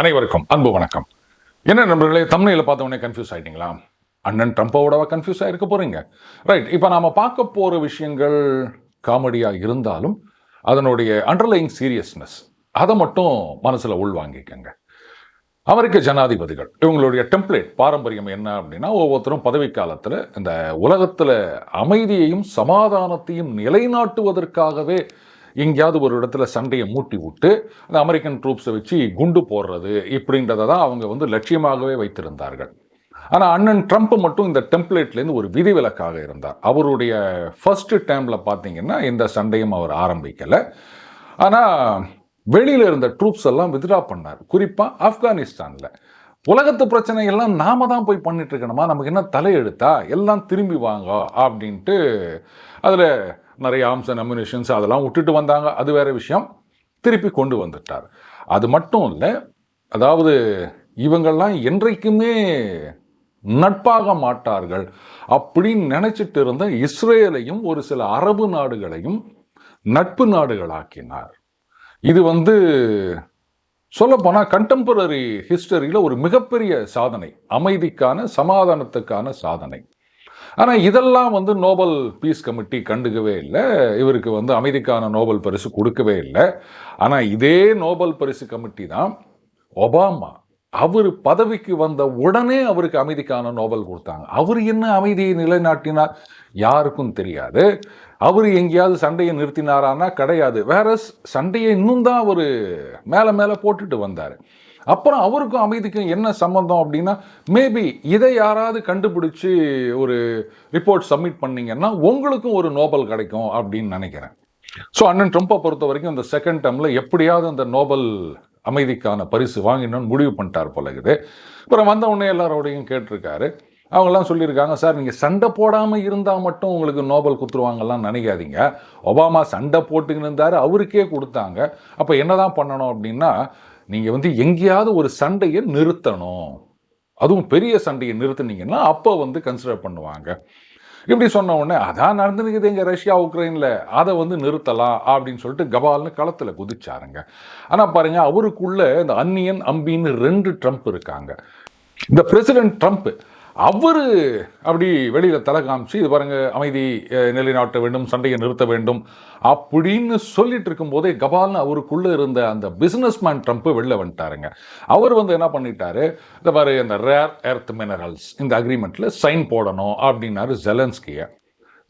அனைவருக்கும் அன்பு வணக்கம். என்ன நண்பர்களே தமிழில் பார்த்த உடனே கன்ஃபியூஸ் ஆகிட்டீங்களா அண்ணன் ட்ரம்ப்போடவா கன்ஃபியூஸ் ஆகிருக்க போறீங்க. ரைட் இப்போ நாம பார்க்க போற விஷயங்கள் காமெடியாக இருந்தாலும் அதனுடைய அண்டர்லைங் சீரியஸ்னஸ் அதை மட்டும் மனசுல உள்வாங்கிக்கங்க. அமெரிக்க ஜனாதிபதிகள் இவங்களுடைய டெம்ப்ளேட் பாரம்பரியம் என்ன அப்படின்னா ஒவ்வொருத்தரும் பதவி காலத்தில் இந்த உலகத்தில் அமைதியையும் சமாதானத்தையும் நிலைநாட்டுவதற்காகவே எங்கேயாவது ஒரு இடத்துல சண்டையை மூட்டி விட்டு அந்த அமெரிக்கன் ட்ரூப்ஸை வச்சு குண்டு போடுறது இப்படின்றத தான் அவங்க வந்து லட்சியமாகவே வைத்திருந்தார்கள். ஆனால் அண்ணன் ட்ரம்ப் மட்டும் இந்த டெம்ப்ளேட்லேருந்து ஒரு விதிவிலக்காக இருந்தார். அவருடைய ஃபர்ஸ்ட் டைமில் பார்த்தீங்கன்னா எந்த சண்டையும் அவர் ஆரம்பிக்கலை. ஆனால் வெளியில் இருந்த ட்ரூப்ஸ் எல்லாம் வித்ட்ரா பண்ணார். குறிப்பாக ஆப்கானிஸ்தானில். உலகத்து பிரச்சனையெல்லாம் நாம தான் போய் பண்ணிட்டு இருக்கணுமா? நமக்கு என்ன தலையெழுத்தா? எல்லாம் திரும்பி வாங்க அப்படின்ட்டு அதில் நிறைய ஆர்ம்ஸ் அண்ட் அம்யூனிஷன்ஸ் அதெல்லாம் விட்டுட்டு வந்தாங்க. அது வேறு விஷயம். திருப்பி கொண்டு வந்துட்டார். அது மட்டும் இல்லை அதாவது இவங்கெல்லாம் என்றைக்குமே நட்பாக மாட்டார்கள் அப்படின்னு நினச்சிட்டு இருந்த இஸ்ரேலையும் ஒரு சில அரபு நாடுகளையும் நட்பு நாடுகளாக்கினார். இது வந்து சொல்லப்போனால் கண்டெம்பரரி ஹிஸ்டரியில் ஒரு மிகப்பெரிய சாதனை அமைதிக்கான சமாதானத்துக்கான சாதனை. ஆனால் இதெல்லாம் வந்து நோபல் பீஸ் கமிட்டி கண்டுக்கவே இல்லை. இவருக்கு வந்து அமைதிக்கான நோபல் பரிசு கொடுக்கவே இல்லை. ஆனால் இதே நோபல் பரிசு கமிட்டி தான் ஒபாமா அவர் பதவிக்கு வந்த உடனே அவருக்கு அமைதிக்கான நோபல் கொடுத்தாங்க. அவர் என்ன அமைதியை நிலைநாட்டினார்? யாருக்கும் தெரியாது. அவர் எங்கேயாவது சண்டையை நிறுத்தினாரானா கிடையாது. வேற சண்டையை இன்னும் தான் அவர் மேலே மேலே போட்டுட்டு வந்தார். அப்புறம் அவருக்கும் அமைதிக்கும் என்ன சம்மந்தம் அப்படின்னா மேபி இதை யாராவது கண்டுபிடிச்சு ஒரு ரிப்போர்ட் சப்மிட் பண்ணீங்கன்னா உங்களுக்கும் ஒரு நோபல் கிடைக்கும் அப்படின்னு நினைக்கிறேன். ஸோ அண்ணன் ட்ரம்ப்பை பொறுத்த வரைக்கும் இந்த செகண்ட் டேர்மில் எப்படியாவது அந்த நோபல் அமைதிக்கான பரிசு வாங்கினோன்னு முடிவு பண்ணிட்டார் போல இருக்குது. அப்புறம் வந்த உடனே எல்லாரோடையும் கேட்டிருக்காரு. அவங்கெல்லாம் சொல்லியிருக்காங்க சார் நீங்கள் சண்டை போடாமல் இருந்தால் மட்டும் உங்களுக்கு நோபல் குத்துருவாங்கலாம் நினைக்காதீங்க. ஒபாமா சண்டை போட்டுக்கின்னு இருந்தார் அவருக்கே கொடுத்தாங்க. அப்போ என்னதான் பண்ணணும் அப்படின்னா நீங்கள் வந்து எங்கேயாவது ஒரு சண்டையை நிறுத்தணும். அதுவும் பெரிய சண்டையை நிறுத்தினீங்கன்னா அப்போ வந்து கன்சிடர் பண்ணுவாங்க. இப்படி சொன்ன உடனே அதான் நடந்துருக்குது எங்கள் ரஷ்யா உக்ரைனில். அதை வந்து நிறுத்தலாம் அப்படின்னு சொல்லிட்டு கபால்னு களத்தில் குதிச்சாருங்க. ஆனால் பாருங்கள் அவருக்குள்ளே இந்த அன்னியன் அம்பின்னு ரெண்டு ட்ரம்ப் இருக்காங்க. இந்த பிரசிடென்ட் ட்ரம்ப் அவர் அப்படி வெளியில் தலை காமிச்சு இது பாருங்க அமைதி நிலைநாட்ட வேண்டும் சண்டையை நிறுத்த வேண்டும் அப்படின்னு சொல்லிட்டு இருக்கும்போதே கபால்னு அவருக்குள்ளே இருந்த அந்த பிஸ்னஸ் மேன் ட்ரம்ப்பு வெளில வந்துட்டாருங்க. அவர் வந்து என்ன பண்ணிட்டாரு? இந்த பாரு இந்த ரேர் எர்த் மினரல்ஸ் இந்த அக்ரிமெண்ட்டில் சைன் போடணும் அப்படின்னாரு ஜெலன்ஸ்கியை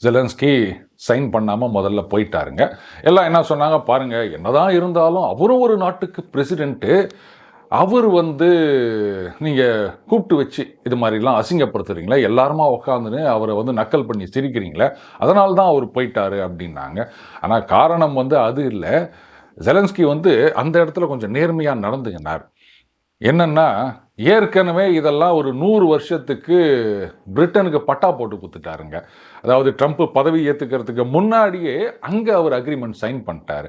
ஜெலன்ஸ்கி சைன் பண்ணாமல் முதல்ல போயிட்டாருங்க. எல்லாம் என்ன சொன்னாங்க? பாருங்கள் என்னதான் இருந்தாலும் அவரும் ஒரு நாட்டுக்கு பிரசிடென்ட்டு அவர் வந்து நீங்கள் கூப்பிட்டு வச்சு இது மாதிரிலாம் அசிங்கப்படுத்துறீங்களா? எல்லாருமா உட்காந்துன்னு அவரை வந்து நக்கல் பண்ணி சிரிக்கிறீங்களே? அதனால தான் அவர் போயிட்டாரு அப்படின்னாங்க. ஆனால் காரணம் வந்து அது இல்லை. ஜெலன்ஸ்கி வந்து அந்த இடத்துல கொஞ்சம் நேர்மையாக நடந்துக்கினார் என்னென்னா ஏற்கனவே இதெல்லாம் ஒரு நூறு வருஷத்துக்கு பிரிட்டனுக்கு பட்டா போட்டு கொடுத்துட்டாருங்க. அதாவது ட்ரம்ப் பதவி ஏற்றுக்கிறதுக்கு முன்னாடியே அங்கே அவர் அக்ரிமெண்ட் சைன் பண்ணிட்டாரு.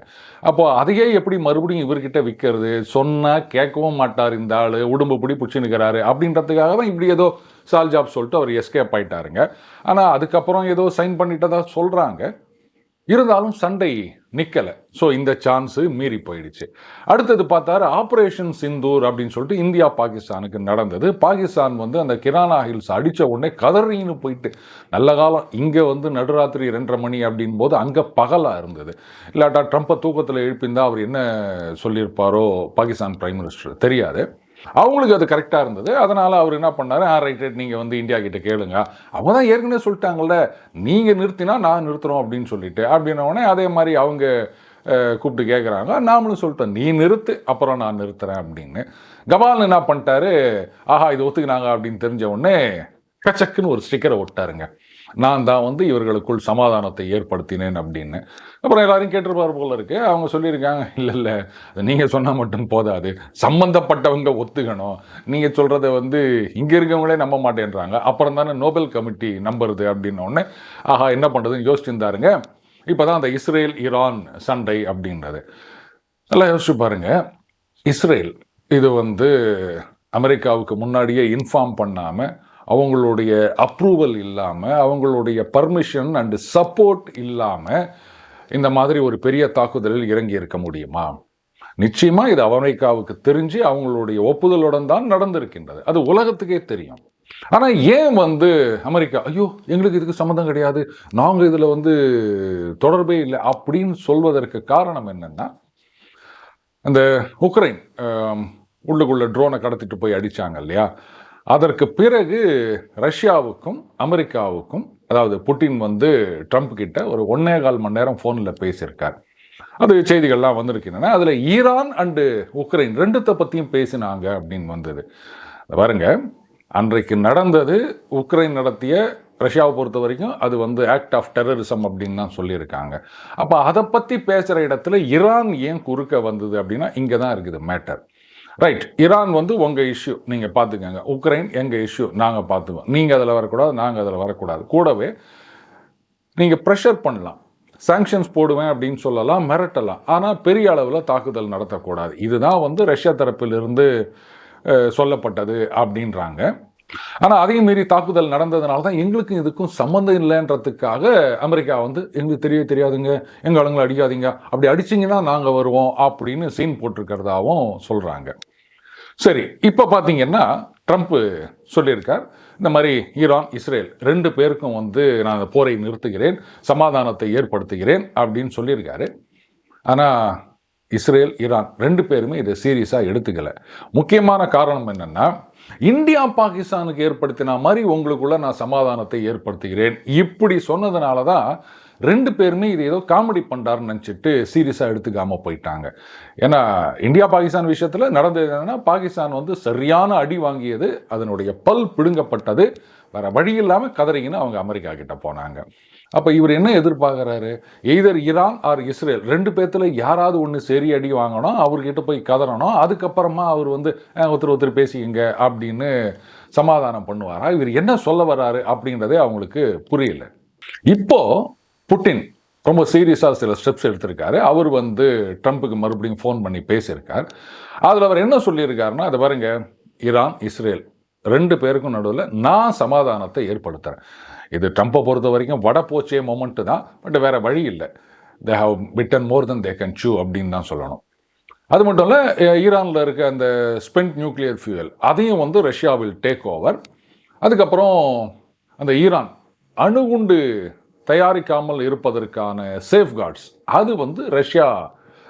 அப்போ அதையே எப்படி மறுபடியும் இவர்கிட்ட விற்கிறது சொன்னால் கேட்கவும் மாட்டார் இந்த ஆள் உடம்பு பிடி பிடிச்சினுக்கிறாரு அப்படின்றதுக்காக தான் இப்படி ஏதோ சால் ஜாப் சொல்லிட்டு அவர் எஸ்கேப் ஆயிட்டாருங்க. ஆனால் அதுக்கப்புறம் ஏதோ சைன் பண்ணிட்டதா சொல்கிறாங்க இருந்தாலும் சண்டை நிற்கலை ஸோ இந்த சான்ஸு மீறி போயிடுச்சு. அடுத்தது பார்த்தாரு ஆப்ரேஷன் சிந்தூர் அப்படின்னு சொல்லிட்டு இந்தியா பாகிஸ்தானுக்கு நடந்தது. பாகிஸ்தான் வந்து அந்த கிரானா ஹில்ஸ் அடித்த உடனே கதறின்னு போயிட்டு நல்ல காலம் இங்கே வந்து நடுராத்திரி ரெண்டரை மணி அப்படின் போது அங்கே பகலாக இருந்தது. இல்லாட்டா ட்ரம்ப்பை தூக்கத்தில் எழுப்பியிருந்தால் அவர் என்ன சொல்லியிருப்பாரோ பாகிஸ்தான் பிரைம் மினிஸ்டர் தெரியாது. அவங்களுக்கு அது கரெக்டாக இருந்தது. அதனால் அவர் என்ன பண்ணார் ஆ ரைட் ரைட் நீங்கள் வந்து இந்தியா கிட்ட கேளுங்க. அவங்க தான் ஏற்கனவே சொல்லிட்டாங்கள்ல நீங்கள் நிறுத்தினா நான் நிறுத்துகிறோம் அப்படின்னு சொல்லிட்டு. அப்படின்னோடனே அதே மாதிரி அவங்க கூப்பிட்டு கேட்குறாங்க நாமளும் சொல்லிட்டோம் நீ நிறுத்து அப்புறம் நான் நிறுத்துறேன் அப்படின்னு. கபால் என்ன பண்ணிட்டாரு ஆஹா இது ஒத்துக்கினாங்க அப்படின்னு தெரிஞ்ச உடனே கச்சக்குன்னு ஒரு ஸ்டிக்கரை ஒட்டாருங்க. நான் தான் வந்து இவர்களுக்குள் சமாதானத்தை ஏற்படுத்தினேன் அப்படின்னு. அப்புறம் எல்லாரும் கேட்டிருப்பார் போல இருக்கு. அவங்க சொல்லியிருக்காங்க இல்லை இல்லை நீங்கள் சொன்னால் மட்டும் போதாது. சம்பந்தப்பட்டவங்க ஒத்துக்கணும். நீங்கள் சொல்கிறத வந்து இங்கே இருக்கவங்களே நம்ப மாட்டேன்றாங்க. அப்புறம் தானே நோபல் கமிட்டி நம்புறது அப்படின்னோடனே ஆஹா என்ன பண்ணுறதுன்னு யோசிச்சிருந்தாருங்க இப்போ தான் அந்த இஸ்ரேல் ஈரான் சண்டை அப்படின்றது. நல்லா யோசிச்சு பாருங்கள் இஸ்ரேல் இது வந்து அமெரிக்காவுக்கு முன்னாடியே இன்ஃபார்ம் பண்ணாமல் அவங்களுடைய அப்ரூவல் இல்லாமல் அவங்களுடைய பர்மிஷன் அண்டு சப்போர்ட் இல்லாமல் இந்த மாதிரி ஒரு பெரிய தாக்குதலில் இறங்கி இருக்க முடியுமா? நிச்சயமாக இது அமெரிக்காவுக்கு தெரிஞ்சு அவங்களுடைய ஒப்புதலுடன் தான் நடந்திருக்கின்றது. அது உலகத்துக்கே தெரியும். ஆனால் ஏன் வந்து அமெரிக்கா ஐயோ எங்களுக்கு இதுக்கு சம்மந்தம் கிடையாது. நாங்கள் இதில் வந்து தொடர்பே இல்லை. அப்படின்னு சொல்வதற்கு காரணம் என்னென்னா அந்த உக்ரைன் உள்ளுக்குள்ளே ட்ரோனை கடத்திட்டு போய் அடிச்சாங்க இல்லையா? அதற்கு பிறகு ரஷ்யாவுக்கும் அமெரிக்காவுக்கும் அதாவது புட்டின் வந்து ட்ரம்ப் கிட்ட ஒரு ஒன்னே கால் மணி நேரம் ஃபோனில் பேசியிருக்கார். அது செய்திகள்லாம் வந்திருக்கின்றன. அதில் ஈரான் அண்டு உக்ரைன் ரெண்டுத்தை பற்றியும் பேசினாங்க அப்படின்னு வந்தது. பாருங்க. அன்றைக்கு நடந்தது உக்ரைன் நடத்திய ரஷ்யாவை பொறுத்த வரைக்கும் அது வந்து ஆக்ட் ஆஃப் டெரரிசம் அப்படின்னு தான் சொல்லியிருக்காங்க. அப்போ அதை பற்றி பேசுகிற இடத்துல ஈரான் ஏன் குறுக்க வந்தது அப்படின்னா இங்கே தான் இருக்குது மேட்டர் ரைட் ஈரான் வந்து உங்கள் இஷ்யூ நீங்கள் பார்த்துக்கங்க. உக்ரைன் எங்கள் இஷ்யூ நாங்கள் பார்த்துக்குவோம் நீங்கள் அதில் வரக்கூடாது நாங்கள் அதில் வரக்கூடாது. கூடவே நீங்கள் ப்ரெஷர் பண்ணலாம். சாங்ஷன்ஸ் போடுவேன் அப்படின்னு சொல்லலாம் மிரட்டலாம். ஆனால் பெரிய அளவில் தாக்குதல் நடத்தக்கூடாது. இதுதான் வந்து ரஷ்யா தரப்பிலிருந்து சொல்லப்பட்டது அப்படின்றாங்க. ஆனால் அதையும் மீறி தாக்குதல் நடந்ததுனால தான் எங்களுக்கும் இதுக்கும் சம்மந்தம் இல்லைன்றதுக்காக அமெரிக்கா வந்து எங்களுக்கு தெரிய தெரியாதுங்க. எங்கள் ஆளுங்களை அடிக்காதீங்க. அப்படி அடிச்சிங்கன்னா நாங்கள் வருவோம். அப்படின்னு சீன் போட்டிருக்கிறதாவும் சொல்கிறாங்க சரி இப்போ பார்த்தீங்கன்னா ட்ரம்ப் சொல்லியிருக்கார். இந்த மாதிரி ஈரான் இஸ்ரேல் ரெண்டு பேருக்கும் வந்து நான் போரை நிறுத்துகிறேன் சமாதானத்தை ஏற்படுத்துகிறேன் அப்படின்னு சொல்லியிருக்காரு. ஆனால் இஸ்ரேல் ஈரான் ரெண்டு பேருமே இதை சீரியஸாக எடுத்துக்கலை. முக்கியமான காரணம் என்னென்னா இந்தியா பாகிஸ்தானுக்கு ஏற்படுத்தின மாதிரி உங்களுக்குள்ள நான் சமாதானத்தை ஏற்படுத்துகிறேன். இப்படி சொன்னதுனால தான் ரெண்டு பேருமே இது ஏதோ காமெடி பண்ணுறாருன்னு நினச்சிட்டு சீரியஸாக எடுத்துக்காம போயிட்டாங்க. ஏன்னா இந்தியா பாகிஸ்தான் விஷயத்தில் நடந்தது என்னன்னா பாகிஸ்தான் வந்து சரியான அடி வாங்கியது அதனுடைய பல் பிடுங்கப்பட்டது வேறு வழி இல்லாமல் கதறிங்கன்னு அவங்க அமெரிக்கா கிட்ட போனாங்க. அப்போ இவர் என்ன எதிர்பார்க்குறாரு? எய்தர் ஈரான் ஆர் இஸ்ரேல் ரெண்டு பேர்த்தில் யாராவது ஒன்று சரி அடி வாங்கணும் அவர்கிட்ட போய் கதறணும் அதுக்கப்புறமா அவர் வந்து ஒருத்தர் ஒருத்தர் பேசிக்கங்க அப்படின்னு சமாதானம் பண்ணுவாரா? இவர் என்ன சொல்ல வர்றாரு அப்படின்றதே அவங்களுக்கு புரியல. இப்போ புட்டின் ரொம்ப சீரியஸாக சில ஸ்டெப்ஸ் எடுத்திருக்காரு. அவர் வந்து ட்ரம்ப்புக்கு மறுபடியும் ஃபோன் பண்ணி பேசியிருக்கார். அதில் அவர் என்ன சொல்லியிருக்காருன்னா அதை பாருங்க ஈரான் இஸ்ரேல் ரெண்டு பேருக்கும் நடுவில் நான் சமாதானத்தை ஏற்படுத்துகிறேன் இது ட்ரம்ப்பை பொறுத்த வரைக்கும் வட போச்சே மொமெண்ட்டு தான் பட் வேறு வழி இல்லை. They have Pittan more then they can சூ அப்படின்னு தான் சொல்லணும். அது மட்டும் இல்லை ஈரானில் இருக்க அந்த ஸ்பென்ட் நியூக்ளியர் ஃபியூயல் அதையும் வந்து ரஷ்யா வில் டேக் ஓவர் அதுக்கப்புறம் அந்த ஈரான் அணுகுண்டு தயாரிக்காமல் இருப்பதற்கான சேஃப்கார்ட்ஸ் அது வந்து ரஷ்யா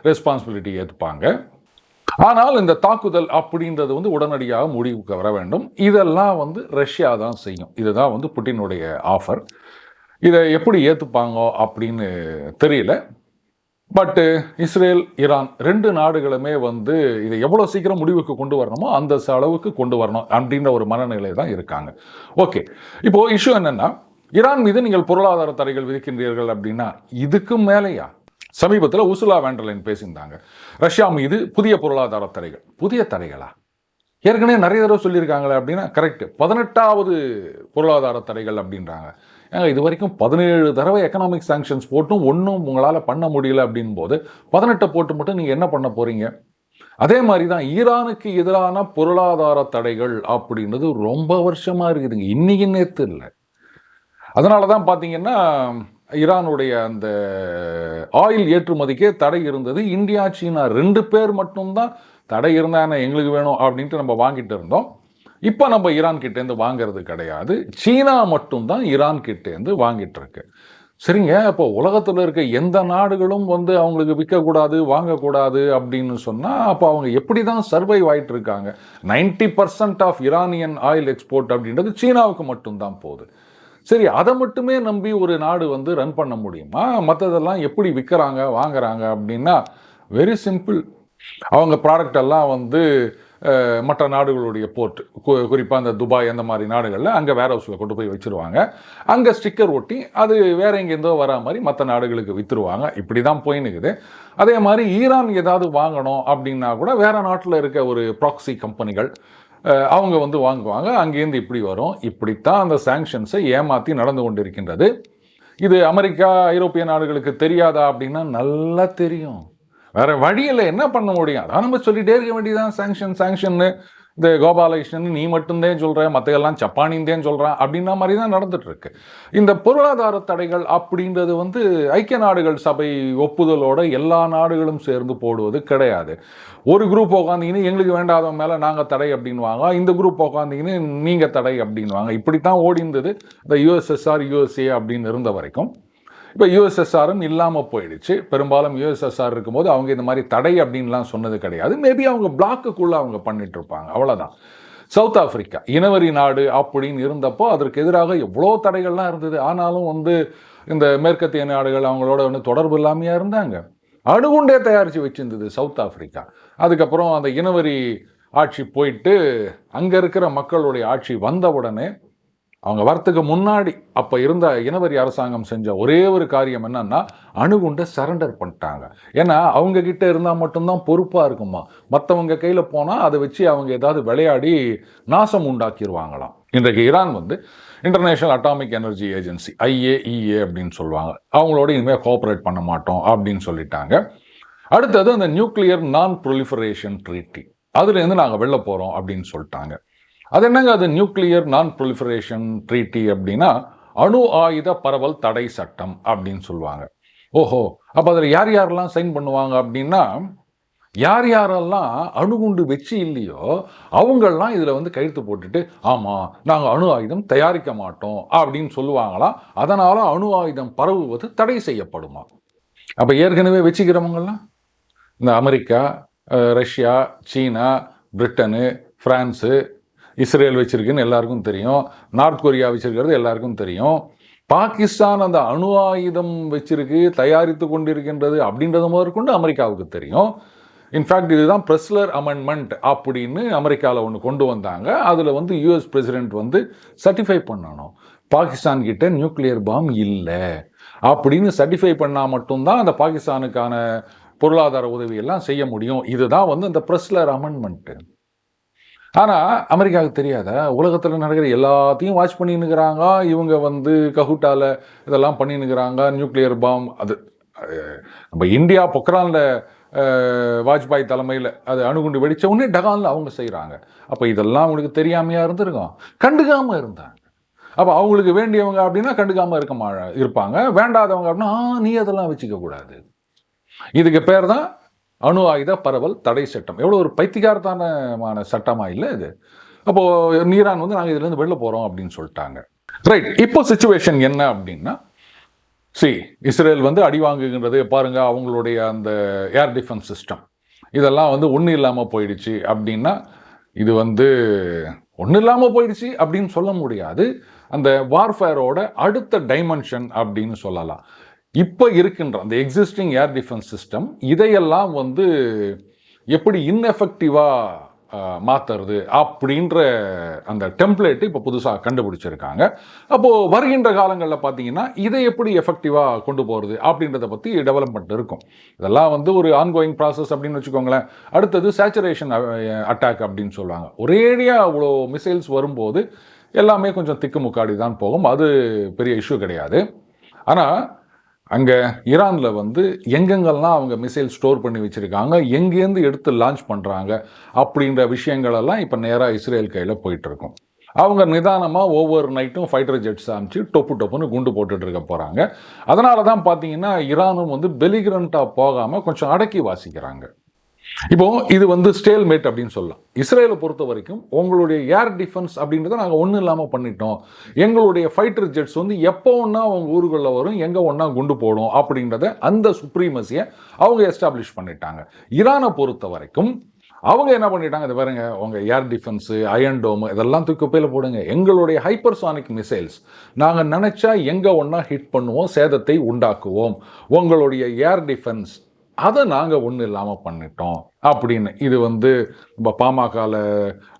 ரெஸ்பான்சிபிலிட்டி ஏற்றுப்பாங்க ஆனால் இந்த தாக்குதல் அப்படின்றது வந்து உடனடியாக முடிவுக்கு வர வேண்டும். இதெல்லாம் வந்து ரஷ்யா தான் செய்யும். இதுதான் வந்து புட்டினுடைய ஆஃபர் இதை எப்படி ஏற்றுப்பாங்க அப்படின்னு தெரியல. பட்டு இஸ்ரேல் ஈரான் ரெண்டு நாடுகளுமே வந்து இதை எவ்வளோ சீக்கிரம் முடிவுக்கு கொண்டு வரணுமோ அந்த அளவுக்கு கொண்டு வரணும் அப்படின்ற ஒரு மனநிலை தான் இருக்காங்க. ஓகே இப்போது இஷ்யூ என்னென்னா ஈரான் மீது நீங்கள் பொருளாதார தடைகள் விதிக்கின்றீர்கள் அப்படின்னா இதுக்கு மேலேயா? சமீபத்தில் உசுலா வேண்டலின் பேசியிருந்தாங்க. ரஷ்யா மீது புதிய பொருளாதார தடைகள். புதிய தடைகளா? ஏற்கனவே நிறைய தடவை சொல்லியிருக்காங்களே அப்படின்னா கரெக்ட் பதினெட்டாவது பொருளாதார தடைகள் அப்படின்றாங்க. ஏங்க இது வரைக்கும் பதினேழு தடவை எக்கனாமிக் சாங்ஷன்ஸ் போட்டும் ஒன்றும் உங்களால் பண்ண முடியல அப்படின் போது பதினெட்டை போட்டு மட்டும் நீங்கள் என்ன பண்ண போகிறீங்க அதே மாதிரி தான் ஈரானுக்கு எதிரான பொருளாதார தடைகள் அப்படின்றது ரொம்ப வருஷமாக இருக்குதுங்க. இன்றைக்கி நேற்று இல்லை. அதனால தான் பார்த்தீங்கன்னா ஈரானுடைய அந்த ஆயில் ஏற்றுமதிக்கே தடை இருந்தது. இந்தியா சீனா ரெண்டு பேர் மட்டும்தான் தடை இருந்தானே எங்களுக்கு வேணும் அப்படின்ட்டு நம்ம வாங்கிட்டு இருந்தோம். இப்போ நம்ம ஈரான் கிட்டேருந்து வாங்குறது கிடையாது. சீனா மட்டும்தான் ஈரான் கிட்டேருந்து வாங்கிட்டு இருக்கு. சரிங்க அப்போ உலகத்தில் இருக்க எந்த நாடுகளும் வந்து அவங்களுக்கு விற்கக்கூடாது வாங்கக்கூடாது அப்படின்னு சொன்னால் அப்போ அவங்க எப்படி தான் சர்வைவ் ஆகிட்டு இருக்காங்க? Ninety percent of Iranian oil export அப்படின்றது சீனாவுக்கு மட்டும்தான் போகுது. சரி அதை மட்டுமே நம்பி ஒரு நாடு வந்து ரன் பண்ண முடியுமா? மற்றதெல்லாம் எப்படி விற்கிறாங்க வாங்குறாங்க அப்படின்னா வெரி சிம்பிள் அவங்க ப்ராடக்ட் எல்லாம் வந்து மற்ற நாடுகளுடைய போர்ட் குறிப்பாக அந்த துபாய் அந்த மாதிரி நாடுகளில் அங்கே வேர் ஹவுஸில் கொண்டு போய் வச்சுருவாங்க. அங்கே ஸ்டிக்கர் ஒட்டி அது வேற எங்கேருந்தோ வரா மாதிரி மற்ற நாடுகளுக்கு விற்றுருவாங்க இப்படி தான் போயின்னுக்குது. அதே மாதிரி ஈரான் ஏதாவது வாங்கணும் அப்படின்னா கூட வேறு நாட்டில் இருக்க ஒரு ப்ராக்ஸி கம்பெனிகள் அவங்க வந்து வாங்குவாங்க. அங்கேருந்து இப்படி வரும். இப்படித்தான் அந்த சாங்ஷன்ஸை ஏமாற்றி நடந்து கொண்டிருக்கின்றது. இது அமெரிக்கா ஐரோப்பிய நாடுகளுக்கு தெரியாதா அப்படின்னா நல்லா தெரியும். வேறு வழியில் என்ன பண்ண முடியும்? அதான் நம்ம சொல்லிகிட்டே இருக்க வேண்டியதான் சாங்ஷன் சாங்ஷன்னு இந்த கோபாலகிருஷ்ணன் நீ மட்டும்தான் சொல்கிற மற்றையெல்லாம் ஜப்பானிந்தேன்னு சொல்கிறான் சொல்றான் அப்படின்ற மாதிரி தான் நடந்துகிட்ருக்கு இந்த பொருளாதார தடைகள் அப்படின்றது வந்து ஐக்கிய நாடுகள் சபை ஒப்புதலோடு எல்லா நாடுகளும் சேர்ந்து போடுவது கிடையாது. ஒரு குரூப் உட்காந்தீங்கன்னு எங்களுக்கு வேண்டாதவங்க மேலே நாங்கள் தடை அப்படின்வாங்க இந்த குரூப் உக்காந்திங்கன்னு நீங்கள் தடை அப்படின்வாங்க இப்படித்தான் ஓடி இருந்தது இந்த யூஎஸ்எஸ்ஆர் யூஎஸ்ஏ அப்படின்னு இருந்த வரைக்கும். இப்போ யூஎஸ்எஸ்ஆரும் இல்லாமல் போயிடுச்சு. பெரும்பாலும் யூஎஸ்எஸ்ஆர் இருக்கும்போது அவங்க இந்த மாதிரி தடை அப்படின்லாம் சொன்னது கிடையாது. மேபி அவங்க பிளாக்குக்குள்ளே அவங்க பண்ணிட்டு இருப்பாங்க. அவ்வளோதான் சவுத் ஆப்பிரிக்கா இனவரி நாடு அப்படின்னு இருந்தப்போ அதற்கு எதிராக எவ்வளோ தடைகள்லாம் இருந்தது. ஆனாலும் வந்து இந்த மேற்கத்திய நாடுகள் அவங்களோட வந்து தொடர்பு இல்லாமையாக இருந்தாங்க. அணுகுண்டே தயாரித்து வச்சிருந்தது சவுத் ஆப்பிரிக்கா அதுக்கப்புறம் அந்த இனவரி ஆட்சி போயிட்டு அங்கே இருக்கிற மக்களுடைய ஆட்சி வந்த உடனே அவங்க வரத்துக்கு முன்னாடி அப்போ இருந்த இனவரி அரசாங்கம் செஞ்ச ஒரே ஒரு காரியம் என்னன்னா அணுகுண்டை சரண்டர் பண்ணிட்டாங்க. ஏன்னா அவங்க கிட்ட இருந்தால் மட்டும்தான் பொறுப்பாக இருக்குமா? மற்றவங்க கையில் போனால் அதை வச்சு அவங்க ஏதாவது விளையாடி நாசம் உண்டாக்கிடுவாங்களாம் இன்றைக்கு ஈரான் வந்து international atomic energy agency IAEA அப்படின்னு சொல்லுவாங்க. அவங்களோட இனிமேல் கோஆப்ரேட் பண்ண மாட்டோம் அப்படின்னு சொல்லிட்டாங்க. அடுத்தது அந்த நியூக்ளியர் நான் ப்ரொலிஃபரேஷன் ட்ரீட்டி அதுலேருந்து நாங்கள் வெளில போகிறோம் அப்படின்னு சொல்லிட்டாங்க. அது என்னங்க அது? நியூக்ளியர் நான் ப்ரொலிஃபரேஷன் ட்ரீட்டி அப்படின்னா அணு ஆயுத பரவல் தடை சட்டம் அப்படின்னு சொல்லுவாங்க. ஓஹோ அப்போ அதில் யார் யாரெல்லாம் சைன் பண்ணுவாங்க அப்படின்னா யார் யாரெல்லாம் அணுகுண்டு வச்சு இல்லையோ அவங்கெல்லாம் இதில் வந்து கையெழுத்து போட்டுட்டு ஆமாம் நாங்கள் அணு ஆயுதம் தயாரிக்க மாட்டோம் அப்படின்னு சொல்லுவாங்களாம் அதனால் அணு ஆயுதம் பரவுவது தடை செய்யப்படுமா? அப்போ ஏற்கனவே வச்சுக்கிறவங்கெல்லாம் இந்த America Russia China Britain France Israel வச்சுருக்குன்னு எல்லாருக்கும் தெரியும். நார்த் கொரியா வச்சுருக்கிறது எல்லாருக்கும் தெரியும். பாகிஸ்தான் அந்த அணு ஆயுதம் வச்சிருக்கு தயாரித்து கொண்டிருக்கின்றது அப்படின்றது முதற்கொண்டு அமெரிக்காவுக்கு தெரியும். இன்ஃபேக்ட் இதுதான் பிரஸ்லர் அமெண்ட்மெண்ட் அப்படின்னு அமெரிக்காவில் ஒன்று கொண்டு வந்தாங்க. அதில் வந்து யூஎஸ் பிரசிடென்ட் வந்து சர்டிஃபை பண்ணணும். பாகிஸ்தான் கிட்ட நியூக்ளியர் பாம் இல்லை. அப்படின்னு சர்டிஃபை பண்ணால் மட்டும்தான் அந்த பாகிஸ்தானுக்கான பொருளாதார உதவியெல்லாம் செய்ய முடியும். இதுதான் வந்து அந்த பிரஸ்லர் அமெண்ட்மெண்ட்டு ஆனால் அமெரிக்காவுக்கு தெரியாத? உலகத்தில் நடக்கிற எல்லாத்தையும் வாட்ச் பண்ணின்னுக்கிறாங்க. இவங்க வந்து கஹூட்டாவில் இதெல்லாம் பண்ணின்னுக்கிறாங்க. நியூக்ளியர் பாம் அது நம்ம இந்தியா பொக்ரானில் வாஜ்பாய் தலைமையில் அது அணுகுண்டு வெடித்த உடனே டகாலில் அவங்க செய்கிறாங்க அப்போ இதெல்லாம் அவங்களுக்கு தெரியாமையாக இருந்திருக்கும். கண்டுக்காமல் இருந்தாங்க. அப்போ அவங்களுக்கு வேண்டியவங்க அப்படின்னா கண்டுக்காமல் இருக்க மா இருப்பாங்க. வேண்டாதவங்க அப்படின்னா நீ அதெல்லாம் வச்சுக்க கூடாது. இதுக்கு பேர் தான் அணு ஆயுத பரவல் தடை சட்டம். எவ்வளோ ஒரு பைத்திகாரத்தானமான சட்டமாக இல்லை இது? அப்போது ஈரான் வந்து நாங்கள் இதுலேருந்து வெளில போகிறோம் அப்படின்னு சொல்லிட்டாங்க. ரைட் இப்போ சுச்சுவேஷன் என்ன அப்படின்னா சி இஸ்ரேல் வந்து அடி வாங்குகின்றது பாருங்க அவங்களுடைய அந்த ஏர் டிஃபென்ஸ் சிஸ்டம் இதெல்லாம் வந்து ஒன்றும் இல்லாமல் போயிடுச்சு அப்படின்னா இது வந்து ஒன்றும் இல்லாமல் போயிடுச்சு அப்படின்னு சொல்ல முடியாது. அந்த வார்ஃபேரோட அடுத்த டைமென்ஷன் அப்படின்னு சொல்லலாம். இப்போ இருக்கின்ற அந்த எக்ஸிஸ்டிங் ஏர் டிஃபென்ஸ் சிஸ்டம் இதையெல்லாம் வந்து எப்படி இன்எஃபெக்டிவாக மாற்றுறது அப்படின்ற அந்த டெம்ப்ளேட்டு இப்போ புதுசாக கண்டுபிடிச்சிருக்காங்க. அப்போது வருகின்ற காலங்களில் பார்த்தீங்கன்னா இதை எப்படி எஃபெக்டிவாக கொண்டு போகிறது அப்படின்றத பற்றி டெவலப்மெண்ட் இருக்கும். இதெல்லாம் வந்து ஒரு ஆன்கோயிங் ப்ராசஸ் அப்படின்னு வச்சுக்கோங்களேன். அடுத்தது சேச்சுரேஷன் அட்டாக் அப்படின்னு சொல்லுவாங்க. ஒரேடியாக அவ்வளோ மிசைல்ஸ் வரும்போது எல்லாமே கொஞ்சம் திக்குமுக்காடி தான் போகும். அது பெரிய இஷ்யூ கிடையாது. ஆனால் அங்கே ஈரானில் வந்து எங்கெங்கெல்லாம் அவங்க மிசைல் ஸ்டோர் பண்ணி வச்சுருக்காங்க எங்கேருந்து எடுத்து லான்ச் பண்ணுறாங்க அப்படின்ற விஷயங்களெல்லாம் இப்போ நேராக இஸ்ரேல் கையில் போயிட்டுருக்கும். அவங்க நிதானமாக ஒவ்வொரு நைட்டும் ஃபைட்டர் ஜெட்ஸ் அமைச்சு டொப்பு டொப்புன்னு குண்டு போட்டுட்டு இருக்க போகிறாங்க அதனால தான் பார்த்தீங்கன்னா ஈரானும் வந்து பெலிகிரண்ட்டாக போகாமல் கொஞ்சம் அடக்கி வாசிக்கிறாங்க. இப்போ இது வந்து ஸ்டேல்மேட் அப்படின்னு சொல்லலாம். இஸ்ரேலை பொறுத்த வரைக்கும் உங்களுடைய ஏர் டிஃபென்ஸ் அப்படின்றத நாங்கள் ஒன்றும் இல்லாமல் பண்ணிட்டோம். எங்களுடைய ஃபைட்டர் ஜெட்ஸ் வந்து எப்போ ஒன்றா அவங்க ஊருகளில் வரும் எங்கே ஒன்றா குண்டு போடும் அப்படின்றத அந்த சுப்ரீமசியை அவங்க எஸ்டாப்ளிஷ் பண்ணிட்டாங்க. ஈரானை பொறுத்த வரைக்கும் அவங்க என்ன பண்ணிட்டாங்க இது பாருங்க உங்க ஏர் டிஃபென்ஸு அயன் டோமு இதெல்லாம் தூக்கி குப்பையில் போடுங்க. எங்களுடைய ஹைப்பர்சானிக் மிசைல்ஸ் நாங்கள் நினச்சா எங்கே ஒன்றா ஹிட் பண்ணுவோம் சேதத்தை உண்டாக்குவோம். உங்களுடைய ஏர் டிஃபென்ஸ் அதை நாங்கள் ஒன்றும் இல்லாமல் பண்ணிட்டோம் அப்படின்னு. இது வந்து இப்போ பாமகவில்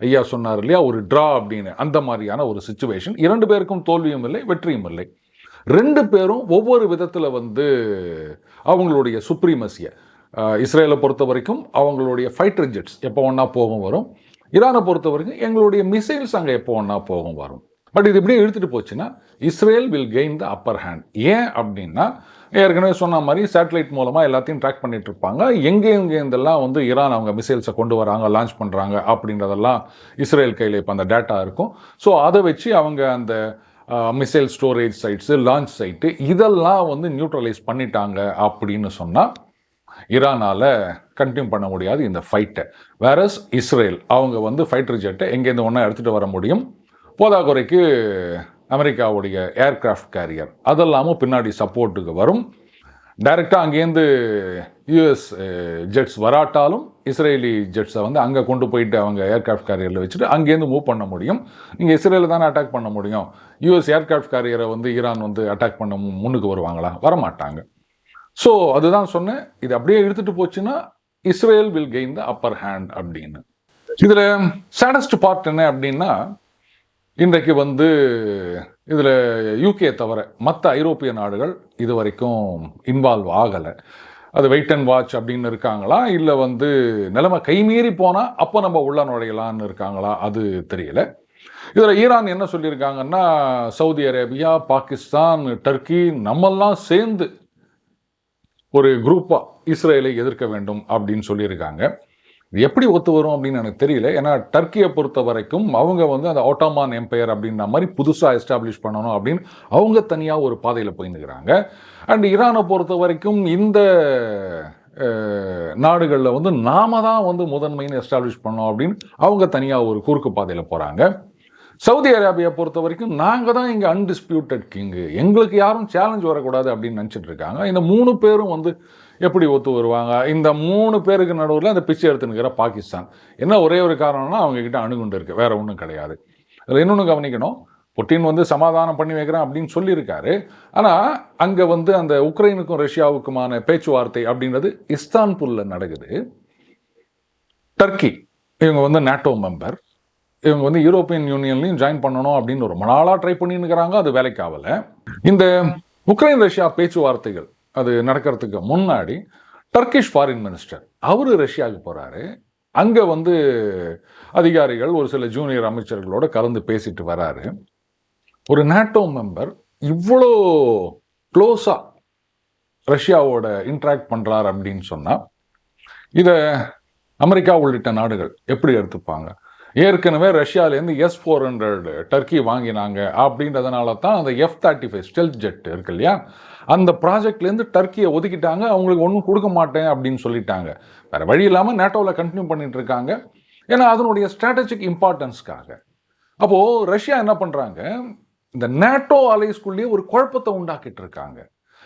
ஐயா சொன்னார் இல்லையா ஒரு ட்ரா அப்படின்னு. அந்த மாதிரியான ஒரு சுச்சுவேஷன் இரண்டு பேருக்கும் தோல்வியும் இல்லை வெற்றியும் இல்லை. ரெண்டு பேரும் ஒவ்வொரு விதத்தில் வந்து அவங்களுடைய சுப்ரீமசியை இஸ்ரேலை பொறுத்த வரைக்கும் அவங்களுடைய ஃபைட்டர் ஜெட்ஸ் எப்போ ஒன்றா போகும் வரும். ஈரானை பொறுத்த வரைக்கும் எங்களுடைய மிசைல்ஸ் அங்கே எப்போ ஒன்றா போகும் வரும். பட் இது இப்படியே இழுத்துட்டு போச்சுன்னா Israel will gain the upper hand ஏன் அப்படின்னா ஏற்கனவே சொன்ன மாதிரி சேட்டலைட் மூலமாக எல்லாத்தையும் ட்ராக் பண்ணிட்டு இருப்பாங்க எங்கே எங்கே இருந்தெல்லாம் வந்து ஈரான் அவங்க மிசைல்ஸை கொண்டு வராங்க லான்ச் பண்ணுறாங்க அப்படின்றதெல்லாம் இஸ்ரேல் கையில் இப்போ அந்த டேட்டா இருக்கும். ஸோ அதை வச்சு அவங்க அந்த missile storage sites launch site இதெல்லாம் வந்து நியூட்ரலைஸ் பண்ணிட்டாங்க அப்படின்னு சொன்னால் ஈரானால் கண்டினியூ பண்ண முடியாது இந்த ஃபைட்டை வேறஸ் இஸ்ரேல் அவங்க வந்து ஃபைட்டர் ஜெட்டை எங்கேருந்து ஒன்றா எடுத்துகிட்டு வர முடியும்? போதாக்குறைக்கு அமெரிக்காவுடைய ஏர்க்ராஃப்ட் கேரியர் அதெல்லாமும் பின்னாடி சப்போர்ட்டுக்கு வரும். டைரெக்டாக அங்கேருந்து யூஎஸ் ஜெட்ஸ் வராட்டாலும் இஸ்ரேலி ஜெட்ஸை வந்து அங்கே கொண்டு போயிட்டு அவங்க ஏர்க்ராஃப்ட் கேரியரில் வச்சுட்டு அங்கேருந்து மூவ் பண்ண முடியும். நீங்கள் இஸ்ரேலில் தானே அட்டாக் பண்ண முடியும். யூஎஸ் ஏர்க்ராஃப்ட் கேரியரை வந்து ஈரான் வந்து அட்டாக் பண்ண முன்னுக்கு வருவாங்களா? வரமாட்டாங்க. ஸோ அதுதான் சொன்னேன். இது அப்படியே எடுத்துகிட்டு போச்சுன்னா Israel will gain the upper hand அப்படின்னு. இதில் சேடஸ்ட் பார்ட் என்ன அப்படின்னா இன்றைக்கு வந்து இதில் யூகே தவிர மற்ற ஐரோப்பிய நாடுகள் இது வரைக்கும் இன்வால்வ் ஆகலை. அது வெயிட் அண்ட் வாட்ச் அப்படின்னு இருக்காங்களா? இல்லை வந்து நிலைமை கைமீறி போனால் அப்போ நம்ம உள்ள நுழையலான்னு இருக்காங்களா? அது தெரியல. இதில் ஈரான் என்ன சொல்லியிருக்காங்கன்னா சவுதி அரேபியா பாகிஸ்தான் டர்க்கி நம்மெல்லாம் சேர்ந்து ஒரு குரூப்பாக இஸ்ரேலை எதிர்க்க வேண்டும் அப்படின்னு சொல்லியிருக்காங்க. இது எப்படி ஒத்து வரும் அப்படின்னு எனக்கு தெரியல. ஏன்னா டர்க்கியை பொறுத்த வரைக்கும் அவங்க வந்து அந்த ஆட்டோமான் எம்பையர் அப்படின்ற மாதிரி புதுசாக எஸ்டாப்ளிஷ் பண்ணணும் அப்படின்னு அவங்க தனியாக ஒரு பாதையில் போயிருந்துக்கிறாங்க அண்ட் ஈரானை பொறுத்த வரைக்கும் இந்த நாடுகளில் வந்து நாம தான் வந்து முதன்மைன்னு எஸ்டாப்ளிஷ் பண்ணோம் அப்படின்னு அவங்க தனியாக ஒரு குறுக்கு பாதையில் போகிறாங்க சவுதி அரேபியா பொறுத்த வரைக்கும் நாங்கள் தான் இங்கே அன்டிஸ்பியூட்டட் கிங்கு எங்களுக்கு யாரும் சேலஞ்ச் வரக்கூடாது அப்படின்னு நினச்சிட்டு இருக்காங்க. இந்த மூணு பேரும் வந்து எப்படி ஒத்து வருவாங்க? இந்த மூணு பேருக்கு நடுவில் அந்த பிச்சை எடுத்துனுக்கிற பாகிஸ்தான். என்ன ஒரே ஒரு காரணம்னா அவங்கக்கிட்ட அணுகுண்டு இருக்குது வேறு ஒன்றும் கிடையாது. அதில் இன்னொன்று கவனிக்கணும். புட்டின் வந்து சமாதானம் பண்ணி வைக்கிறேன் அப்படின்னு சொல்லியிருக்காரு. ஆனால் அங்கே வந்து அந்த உக்ரைனுக்கும் ரஷ்யாவுக்குமான பேச்சுவார்த்தை அப்படின்றது இஸ்தான்புல்ல நடக்குது. டர்க்கி இவங்க வந்து நாட்டோ மெம்பர். இவங்க வந்து யூரோப்பியன் யூனியன்லையும் ஜாயின் பண்ணணும் அப்படின்னு ரொம்ப நாளாக ட்ரை பண்ணின்னு இருக்கிறாங்க. அது வேலைக்கு ஆகலை. இந்த உக்ரைன் ரஷ்யா பேச்சுவார்த்தைகள் அது நடக்கிறதுக்கு முன்னாடி டர்க்கிஷ் ஃபாரின் மினிஸ்டர் அவர் ரஷ்யாவுக்கு போகிறாரு அங்கே வந்து அதிகாரிகள் ஒரு சில ஜூனியர் அமைச்சர்களோட கலந்து பேசிட்டு வராரு. ஒரு நாட்டோ மெம்பர் இவ்வளோ க்ளோஸாக ரஷ்யாவோட இன்ட்ராக்ட் பண்ணுறாரு அப்படின்னு சொன்னால் இதை அமெரிக்கா உள்ளிட்ட நாடுகள் எப்படி எடுத்துப்பாங்க? ஏற்கனவே ரஷ்யாவிலேருந்து எஸ் ஃபோர் ஹண்ட்ரட் டர்க்கி வாங்கினாங்க அப்படின்றதுனால தான் அந்த F thirty five stealth jet இருக்கு இல்லையா? அந்த ப்ராஜெக்ட்லேருந்து டர்க்கியை ஒதுக்கிட்டாங்க அவங்களுக்கு ஒன்றும் கொடுக்க மாட்டேன் அப்படின்னு சொல்லிட்டாங்க. வேறு வழி இல்லாமல் நேட்டோவில் கண்டினியூ பண்ணிட்டு இருக்காங்க. ஏன்னா அதனுடைய ஸ்ட்ராட்டஜிக் இம்பார்ட்டன்ஸ்க்காக அப்போது ரஷ்யா என்ன பண்ணுறாங்க இந்த நேட்டோ அலைஸ்குள்ளேயே ஒரு குழப்பத்தை உண்டாக்கிட்டு இருக்காங்க.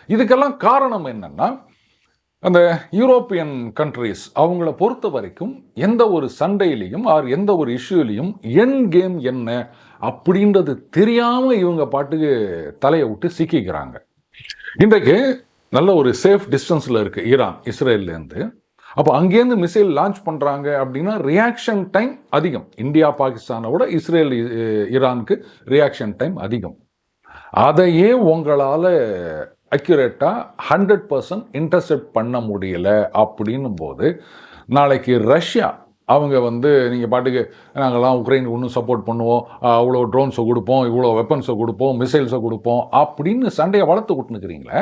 இதுக்கெல்லாம் காரணம் என்னென்னா அந்த யூரோப்பியன் கண்ட்ரீஸ் அவங்கள பொறுத்த வரைக்கும் எந்த ஒரு சண்டையிலையும் ஆர் எந்த ஒரு இஷ்யூலையும் என் கேம் என்ன அப்படின்றது தெரியாமல் இவங்க பாட்டுக்கு தலையை விட்டு சிக்கிக்கிறாங்க. இன்றைக்கு நல்ல ஒரு சேஃப் டிஸ்டன்ஸில் இருக்குது ஈரான் இஸ்ரேல்லேருந்து. அப்போ அங்கேருந்து மிசைல் லான்ச் பண்ணுறாங்க அப்படின்னா ரியாக்ஷன் டைம் அதிகம். இந்தியா பாகிஸ்தானை விட இஸ்ரேல் ஈரானுக்கு ரியாக்ஷன் டைம் அதிகம். அதையே உங்களால் அக்யூரேட்டாக ஹண்ட்ரட் பர்சன்ட் இன்டர்செப்ட் பண்ண முடியல அப்படின்னும் போது நாளைக்கு ரஷ்யா அவங்க வந்து நீங்கள் பாட்டுக்கு நாங்கள்லாம் உக்ரைனுக்கு இன்னும் சப்போர்ட் பண்ணுவோம். அவ்வளோ ட்ரோன்ஸை கொடுப்போம். இவ்வளோ வெப்பன்ஸை கொடுப்போம். மிசைல்ஸை கொடுப்போம். அப்படின்னு சண்டையை வளர்த்து விட்டுனுக்குறீங்களே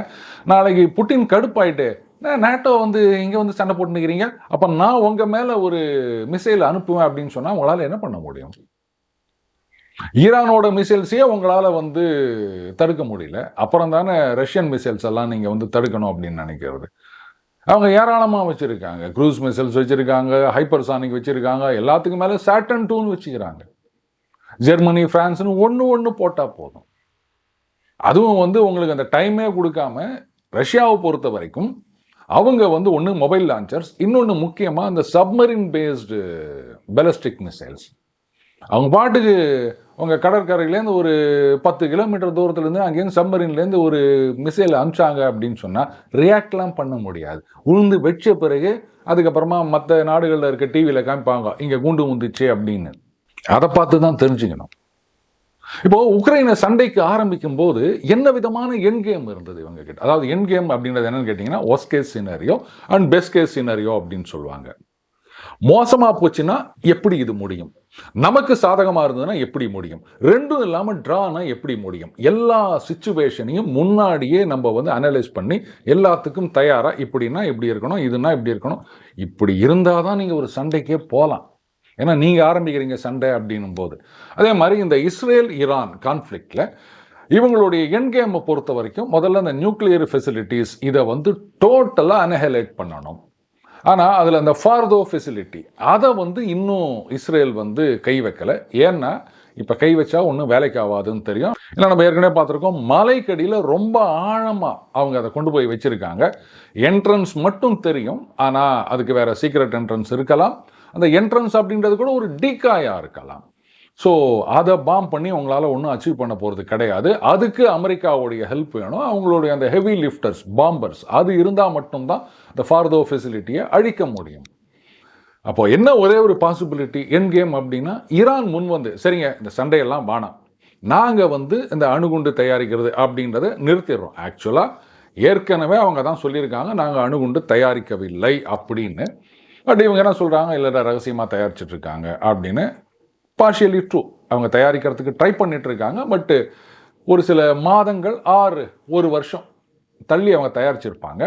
நாளைக்கு புட்டின் கடுப்பாயிட்டு "நான் நேட்டோ வந்து இங்கே வந்து சண்டை போட்டுனுக்கிறீங்க அப்போ நான் உங்கள் மேலே ஒரு மிசைல் அனுப்புவேன். அப்படின்னு சொன்னால் உங்களால் என்ன பண்ண முடியும்? ஈரானோட மிசைல்ஸையே உங்களால் வந்து தடுக்க முடியல. அப்புறம் தானே ரஷ்யன் மிசைல்ஸ் எல்லாம் நீங்கள் வந்து தடுக்கணும் அப்படின்னு நினைக்கிறது. அவங்க ஏராளமாக வச்சுருக்காங்க. க்ரூஸ் மிசைல்ஸ் வச்சுருக்காங்க ஹைப்பர்சானிக் வச்சுருக்காங்க எல்லாத்துக்கும் மேலே சாட்டன் டூன்னு வச்சுக்கிறாங்க. ஜெர்மனி ஃப்ரான்ஸ்னு ஒன்று ஒன்று போட்டால் போதும். அதுவும் வந்து உங்களுக்கு அந்த டைமே கொடுக்காம ரஷ்யாவை பொறுத்த வரைக்கும் அவங்க வந்து ஒன்று மொபைல் லான்ச்சர்ஸ் இன்னொன்று முக்கியமாக இந்த சப்மரின் பேஸ்டு பெலஸ்டிக் மிசைல்ஸ் அவங்க பாட்டுக்கு உங்கள் கடற்கரையிலேருந்து ஒரு பத்து கிலோமீட்டர் தூரத்துலேருந்து அங்கேருந்து சம்மரின்லேருந்து ஒரு மிசைல் அனுப்பிச்சாங்க அப்படின்னு சொன்னால் ரியாக்ட்லாம் பண்ண முடியாது. உளுந்து வெச்ச பிறகு அதுக்கப்புறமா மற்ற நாடுகளில் இருக்க டிவியில் காமிப்பாங்க இங்கே குண்டு முந்துச்சு அப்படின்னு. அதை பார்த்து தான் தெரிஞ்சுக்கணும். இப்போது உக்ரைனை சண்டைக்கு ஆரம்பிக்கும் போது என்ன விதமான என் கேம் இருந்தது இவங்க கிட்ட? அதாவது என் கேம் அப்படின்றது என்னன்னு கேட்டிங்கன்னா worst case scenario and best case scenario அப்படின்னு சொல்லுவாங்க. மோசமாக போச்சுன்னா எப்படி இது முடியும்? நமக்கு சாதகமாக இருந்ததுன்னா எப்படி முடியும்? ரெண்டும் இல்லாமல் ட்ரானா எப்படி முடியும்? எல்லா சுச்சுவேஷனையும் முன்னாடியே நம்ம வந்து அனலைஸ் பண்ணி எல்லாத்துக்கும் தயாராக இப்படின்னா இப்படி இருக்கணும் இதுனா இப்படி இருக்கணும். இப்படி இருந்தால் தான் நீங்கள் ஒரு சண்டைக்கே போகலாம் ஏன்னா நீங்கள் ஆரம்பிக்கிறீங்க சண்டை அப்படின்னும் போது அதே மாதிரி இந்த இஸ்ரேல் ஈரான் கான்ஃப்ளிக்டில் இவங்களுடைய என் கேமை பொறுத்த வரைக்கும் முதல்ல இந்த நியூக்ளியர் ஃபெசிலிட்டிஸ் இதை வந்து டோட்டலாக அனஹலைட் பண்ணணும். ஆனால் அதில் அந்த ஃபார்தோ ஃபெசிலிட்டி அதை வந்து இன்னும் இஸ்ரேல் வந்து கை வைக்கலை. ஏன்னா இப்போ கை வச்சா ஒன்றும் வேலைக்கு ஆகாதுன்னு தெரியும். இல்லை நம்ம ஏற்கனவே பார்த்துருக்கோம் மலைக்கடியில் ரொம்ப ஆழமாக அவங்க அதை கொண்டு போய் வச்சுருக்காங்க. என்ட்ரன்ஸ் மட்டும் தெரியும் ஆனால் அதுக்கு வேறு சீக்ரெட் என்ட்ரன்ஸ் இருக்கலாம். அந்த என்ட்ரன்ஸ் அப்படின்றது கூட ஒரு டீக்காயாக இருக்கலாம். ஸோ அதை பாம் பண்ணி அவங்களால ஒன்றும் அச்சீவ் பண்ண போகிறது கிடையாது. அதுக்கு அமெரிக்காவுடைய ஹெல்ப் வேணும். அவங்களுடைய அந்த ஹெவி லிஃப்டர்ஸ் பாம்பர்ஸ் அது இருந்தால் மட்டும்தான் இந்த ஃபார்தோ ஃபெசிலிட்டியை அழிக்க முடியும். அப்போ என்ன ஒரே ஒரு பாசிபிலிட்டி என் கேம் அப்படின்னா ஈரான் முன் வந்து சரிங்க இந்த சண்டையெல்லாம் வேணாம். நாங்கள் வந்து இந்த அணுகுண்டு தயாரிக்கிறது அப்படின்றத நிறுத்திடுறோம். ஆக்சுவலாக ஏற்கனவே அவங்க தான் சொல்லியிருக்காங்க நாங்கள் அணுகுண்டு தயாரிக்கவில்லை அப்படின்னு. பட் இவங்க என்ன சொல்கிறாங்க இல்லைடா ரகசியமாக தயாரிச்சிட்டு இருக்காங்க அப்படின்னு பார்ஷியலி ட்ரூ அவங்க தயாரிக்கிறதுக்கு ட்ரை பண்ணிட்டு இருக்காங்க பட்டு ஒரு சில மாதங்கள் ஆறு ஒரு வருஷம் தள்ளி அவங்க தயாரிச்சிருப்பாங்க.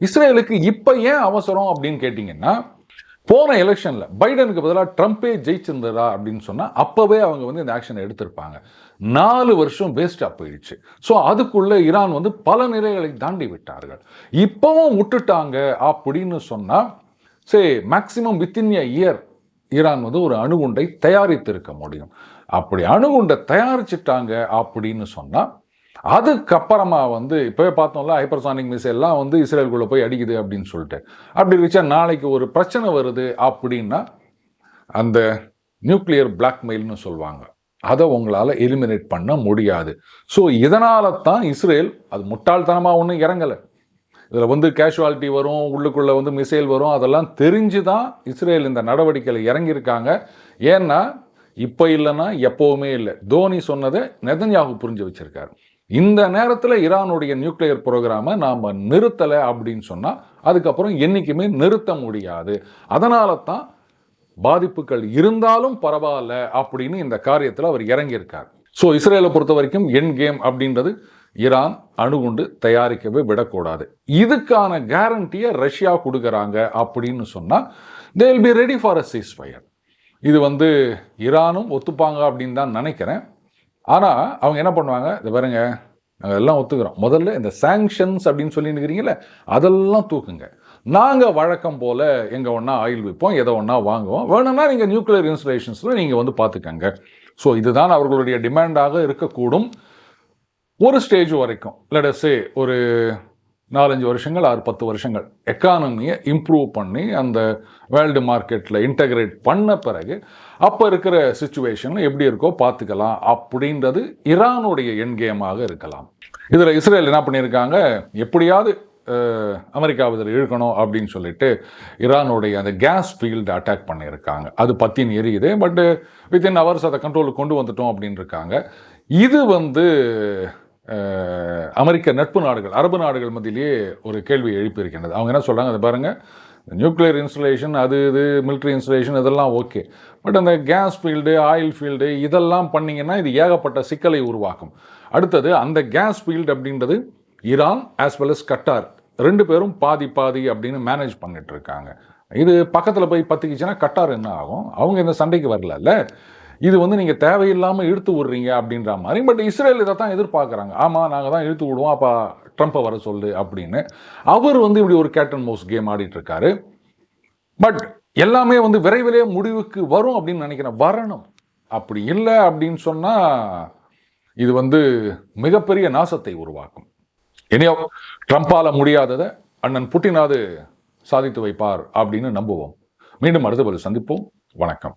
இஸ்ரேலுக்கு இப்போ ஏன் அவசரம் அப்படின்னு கேட்டிங்கன்னா போன எலெக்ஷனில் பைடனுக்கு பதிலாக ட்ரம்ப்பே ஜெயிச்சிருந்ததா அப்படின்னு சொன்னால் அப்போவே அவங்க வந்து இந்த ஆக்ஷனை எடுத்திருப்பாங்க. நாலு வருஷம் வேஸ்டாக போயிடுச்சு. ஸோ அதுக்குள்ளே ஈரான் வந்து பல நிலைகளை தாண்டி விட்டார்கள். இப்போவும் விட்டுட்டாங்க அப்படின்னு சொன்னால் சரி maximum within a year Iran வந்து ஒரு அணுகுண்டை தயாரித்திருக்க முடியும். அப்படி அணுகுண்டை தயாரிச்சிட்டாங்க அப்படின்னு சொன்னால் அதுக்கப்புறமா வந்து இப்போவே பார்த்தோம்ல ஹைப்பர்சானிக் மிசைல்லாம் வந்து இஸ்ரேலுக்குள்ளே போய் அடிக்குது அப்படின்னு சொல்லிட்டு. அப்படி இருந்துச்சா நாளைக்கு ஒரு பிரச்சனை வருது அப்படின்னா அந்த நியூக்ளியர் பிளாக்மெயில்னு சொல்லுவாங்க. அதை உங்களால் எலிமினேட் பண்ண முடியாது. ஸோ இதனால தான் இஸ்ரேல் அது முட்டாள்தனமாக ஒன்றும் இறங்கலை. இதில் வந்து கேஷுவாலிட்டி வரும் உள்ளுக்குள்ளே வந்து மிசைல் வரும் அதெல்லாம் தெரிஞ்சு தான் இஸ்ரேல் இந்த நடவடிக்கையில் இறங்கியிருக்காங்க. ஏன்னா இப்போ இல்லைன்னா எப்போவுமே இல்லை. தோனி சொன்னதை நெதன்யாகு புரிஞ்சு வச்சிருக்காரு. இந்த நேரத்தில் ஈரானுடைய நியூக்ளியர் ப்ரோக்ராமை நாம் நிறுத்தலை அப்படின்னு சொன்னால் அதுக்கப்புறம் என்றைக்குமே நிறுத்த முடியாது. அதனால தான் பாதிப்புகள் இருந்தாலும் பரவாயில்ல அப்படின்னு இந்த காரியத்தில் அவர் இறங்கியிருக்கார். ஸோ இஸ்ரேலை பொறுத்த வரைக்கும் என் கேம் அப்படின்றது ஈரான் அணுகுண்டு தயாரிக்கவே விடக்கூடாது. இதுக்கான கேரண்டியை ரஷ்யா கொடுக்குறாங்க அப்படின்னு சொன்னால் they will be ready for a ceasefire இது வந்து ஈரானும் ஒத்துப்பாங்க அப்படின்னு தான் நினைக்கிறேன். ஆனால் அவங்க என்ன பண்ணுவாங்க? இது பாருங்க நாங்கள் எல்லாம் ஒத்துக்கிறோம். முதல்ல இந்த சாங்ஷன்ஸ் அப்படின்னு சொல்லி இருக்கிறீங்களே அதெல்லாம் தூக்குங்க. நாங்கள் வழக்கம் போல் எங்கே ஒன்றா ஆயில் விற்போம் எதை ஒன்றா வாங்குவோம். வேணும்னா நீங்கள் நியூக்ளியர் இன்ஸ்டலேஷன்ஸில் நீங்கள் வந்து பார்த்துக்கங்க. ஸோ இதுதான் அவர்களுடைய டிமாண்டாக இருக்கக்கூடும். ஒரு ஸ்டேஜ் வரைக்கும் லெடஸே ஒரு நாலஞ்சு வருஷங்கள் ஆறு பத்து வருஷங்கள் எக்கானமியை இம்ப்ரூவ் பண்ணி அந்த வேர்ல்டு மார்க்கெட்டில் இன்டகிரேட் பண்ண பிறகு அப்போ இருக்கிற சுச்சுவேஷன் எப்படி இருக்கோ பார்த்துக்கலாம் அப்படின்றது ஈரானுடைய என் கேமாக இருக்கலாம். இதில் இஸ்ரேல் என்ன பண்ணியிருக்காங்க? எப்படியாவது அமெரிக்காவை இதில் இழுக்கணும் அப்படின்னு சொல்லிட்டு ஈரானுடைய அந்த கேஸ் ஃபீல்டு அட்டாக் பண்ணியிருக்காங்க. அது பற்றின்னு எரியுது பட்டு வித்தின் ஹவர்ஸ் அதை கண்ட்ரோலுக்கு கொண்டு வந்துட்டோம் அப்படின்னு இருக்காங்க இது வந்து அமெரிக்க நட்பு நாடுகள் அரபு நாடுகள் மத்தியிலேயே ஒரு கேள்வி எழுப்பியிருக்கின்றது. அவங்க என்ன சொல்கிறாங்க அதை பாருங்கள் நியூக்ளியர் இன்ஸ்டலேஷன் அது இது மிலிட்ரி இன்ஸ்டலேஷன் இதெல்லாம் ஓகே. பட் அந்த கேஸ் ஃபீல்டு ஆயில் ஃபீல்டு இதெல்லாம் பண்ணிங்கன்னா இது ஏகப்பட்ட சிக்கலை உருவாக்கும். அடுத்தது அந்த கேஸ் ஃபீல்டு அப்படின்றது Iran as well as Qatar. ரெண்டு பேரும் பாதி பாதி அப்படின்னு மேனேஜ் பண்ணிட்டு இருக்காங்க. இது பக்கத்தில் போய் பத்துக்கிச்சுன்னா கட்டார் என்ன ஆகும்? அவங்க இந்த சண்டைக்கு வரல இது வந்து நீங்கள் தேவையில்லாமல் இழுத்து விடுறீங்க அப்படின்ற மாதிரி. பட் இஸ்ரேல் இதை தான் எதிர்பார்க்குறாங்க. ஆமாம் நாங்கள் தான் இழுத்து விடுவோம். அப்போ ட்ரம்ப்பை வர சொல்லு அப்படின்னு. அவர் வந்து இப்படி ஒரு கேட்டன் மவுஸ் கேம் ஆடிட்டு இருக்காரு பட் எல்லாமே வந்து விரைவிலே முடிவுக்கு வரும் அப்படின்னு நினைக்கிறேன் வரணும். அப்படி இல்லை அப்படின்னு சொன்னால் இது வந்து மிகப்பெரிய நாசத்தை உருவாக்கும். இனியோ ட்ரம்ப்பால் முடியாததை அண்ணன் புட்டினாவது சாதித்து வைப்பார் அப்படின்னு நம்புவோம். மீண்டும் அடுத்த பதில் சந்திப்போம். வணக்கம்.